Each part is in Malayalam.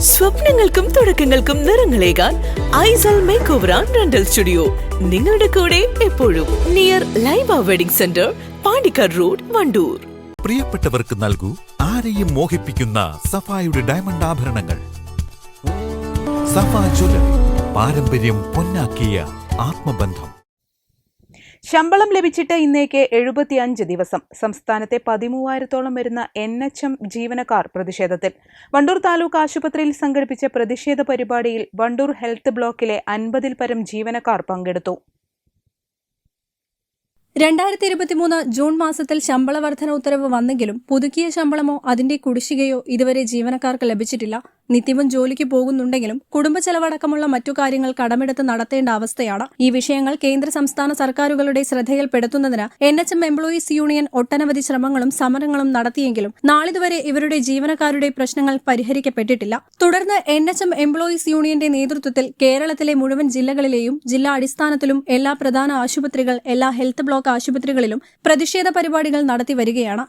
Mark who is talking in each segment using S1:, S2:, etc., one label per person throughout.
S1: സ്വപ്നങ്ങൾക്കും തുടക്കങ്ങൾക്കും നിറങ്ങളേകാൻ ഐസൽ make over and rental studio. നിങ്ങളുടെ കൂടെ എപ്പോഴും near Laiba wedding centre Pandikkad road Wandoor.
S2: പ്രിയപ്പെട്ടവർക്ക് നൽകൂ ആരെയും മോഹിപ്പിക്കുന്ന സഫായുടെ ഡയമണ്ട് ആഭരണങ്ങൾ. സഫ ജ്വല്ലറി പാരമ്പര്യം പൊന്നാക്കിയ ആത്മബന്ധം.
S3: ശമ്പളം ലഭിച്ചിട്ട് ഇന്നേക്ക് എഴുപത്തിയഞ്ച് ദിവസം. സംസ്ഥാനത്തെ പതിമൂവായിരത്തോളം വരുന്ന എൻ എച്ച് എം ജീവനക്കാർ പ്രതിഷേധത്തിൽ. വണ്ടൂർ താലൂക്ക് ആശുപത്രിയിൽ സംഘടിപ്പിച്ച പ്രതിഷേധ പരിപാടിയിൽ വണ്ടൂർ ഹെൽത്ത് ബ്ലോക്കിലെ അൻപതിൽ പരം ജീവനക്കാർ പങ്കെടുത്തു.
S4: രണ്ടായിരത്തി ഇരുപത്തിമൂന്ന് ജൂൺ മാസത്തിൽ ശമ്പള വർധന ഉത്തരവ് വന്നെങ്കിലും പുതുക്കിയ ശമ്പളമോ അതിന്റെ കുടിശ്ശികയോ ഇതുവരെ ജീവനക്കാർക്ക് ലഭിച്ചിട്ടില്ല. നിത്യവും ജോലിക്ക് പോകുന്നുണ്ടെങ്കിലും കുടുംബ ചെലവടക്കമുള്ള മറ്റു കാര്യങ്ങൾ കടമെടുത്ത് നടത്തേണ്ട അവസ്ഥയാണ്. ഈ വിഷയങ്ങൾ കേന്ദ്ര സംസ്ഥാന സർക്കാരുകളുടെ ശ്രദ്ധയിൽപ്പെടുത്തുന്നതിന് N H M employees union ഒട്ടനവധി ശ്രമങ്ങളും സമരങ്ങളും നടത്തിയെങ്കിലും നാളിതുവരെ ഇവരുടെ ജീവനക്കാരുടെ പ്രശ്നങ്ങൾ പരിഹരിക്കപ്പെട്ടിട്ടില്ല. തുടർന്ന് എൻ എച്ച് എം എംപ്ലോയീസ് യൂണിയന്റെ നേതൃത്വത്തിൽ കേരളത്തിലെ മുഴുവൻ ജില്ലകളിലെയും ജില്ലാ അടിസ്ഥാനത്തിലും എല്ലാ പ്രധാന ആശുപത്രികൾ എല്ലാ ഹെൽത്ത് ബ്ലോക്ക് ആശുപത്രികളിലും പ്രതിഷേധ പരിപാടികൾ നടത്തി വരികയാണ്.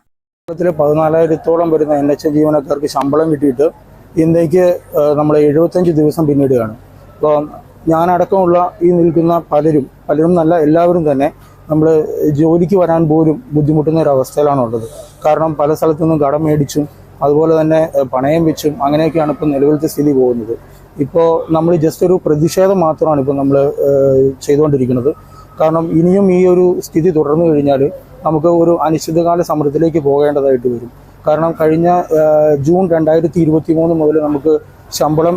S5: കേരളത്തിലെ പതിനാലായിരത്തോളം വരുന്ന എൻ എച്ച് ജീവനക്കാർക്ക് ശമ്പളം കിട്ടിയിട്ട് ഇന്നേക്ക് നമ്മൾ എഴുപത്തഞ്ച് ദിവസം പിന്നിടുകയാണ്. അപ്പോൾ ഞാനടക്കമുള്ള ഈ നിൽക്കുന്ന പലരും പലരും നല്ല എല്ലാവരും തന്നെ നമ്മൾ ജോലിക്ക് വരാൻ പോലും ബുദ്ധിമുട്ടുന്ന ഒരു അവസ്ഥയിലാണുള്ളത്. കാരണം പല സ്ഥലത്തു നിന്നും കടം മേടിച്ചും അതുപോലെ തന്നെ പണയം വെച്ചും അങ്ങനെയൊക്കെയാണ് ഇപ്പം നിലവിലത്തെ സ്ഥിതി പോകുന്നത്. ഇപ്പോൾ നമ്മൾ ജസ്റ്റ് ഒരു പ്രതിഷേധം മാത്രമാണ് ഇപ്പോൾ നമ്മൾ ചെയ്തുകൊണ്ടിരിക്കുന്നത്. കാരണം ഇനിയും ഈ ഒരു സ്ഥിതി തുടർന്നു കഴിഞ്ഞാൽ നമുക്ക് ഒരു അനിശ്ചിതകാല സമരത്തിലേക്ക് പോകേണ്ടതായിട്ട് വരും. കാരണം കഴിഞ്ഞ ജൂൺ രണ്ടായിരത്തി ഇരുപത്തി മൂന്ന് മുതൽ നമുക്ക് ശമ്പളം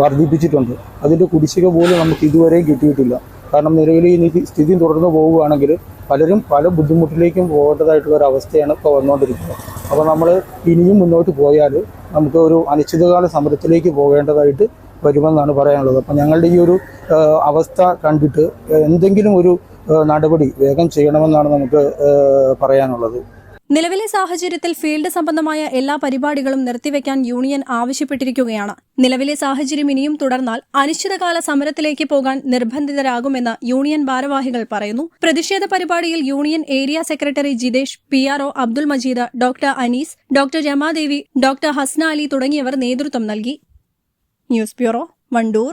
S5: വർദ്ധിപ്പിച്ചിട്ടുണ്ട്. അതിന്റെ കുടിശ്ശിക പോലും നമുക്ക് ഇതുവരെയും കിട്ടിയിട്ടില്ല. കാരണം നിലവിൽ ഈ സ്ഥിതി തുടർന്നു പോവുകയാണെങ്കിൽ പലരും പല ബുദ്ധിമുട്ടിലേക്കും പോകേണ്ടതായിട്ടുള്ള ഒരു അവസ്ഥയാണ് ഇപ്പോൾ വന്നുകൊണ്ടിരിക്കുന്നത് അപ്പോൾ നമ്മൾ ഇനിയും മുന്നോട്ട് പോയാൽ നമുക്ക് ഒരു അനിശ്ചിതകാല സമരത്തിലേക്ക് പോകേണ്ടതായിട്ട് വരുമെന്നാണ് പറയാനുള്ളത്. അപ്പം ഞങ്ങളുടെ ഈ ഒരു അവസ്ഥ കണ്ടിട്ട് എന്തെങ്കിലും ഒരു നടപടി വേഗം ചെയ്യണമെന്നാണ് നമുക്ക് പറയാനുള്ളത്.
S4: നിലവിലെ സാഹചര്യത്തിൽ ഫീൽഡ് സംബന്ധമായ എല്ലാ പരിപാടികളും നിർത്തിവെക്കാൻ യൂണിയൻ ആവശ്യപ്പെട്ടിരിക്കുകയാണ്. നിലവിലെ സാഹചര്യം ഇനിയും തുടർന്നാൽ അനിശ്ചിതകാല സമരത്തിലേക്ക് പോകാൻ നിർബന്ധിതരാകുമെന്ന് യൂണിയൻ ഭാരവാഹികൾ പറയുന്നു. പ്രതിഷേധ പരിപാടിയിൽ union area secretary Jithesh P R Abdul Majeed doctor Anees doctor Ramadevi doctor Hasna Ali തുടങ്ങിയവർ നേതൃത്വം നൽകി. News bureau Wandoor.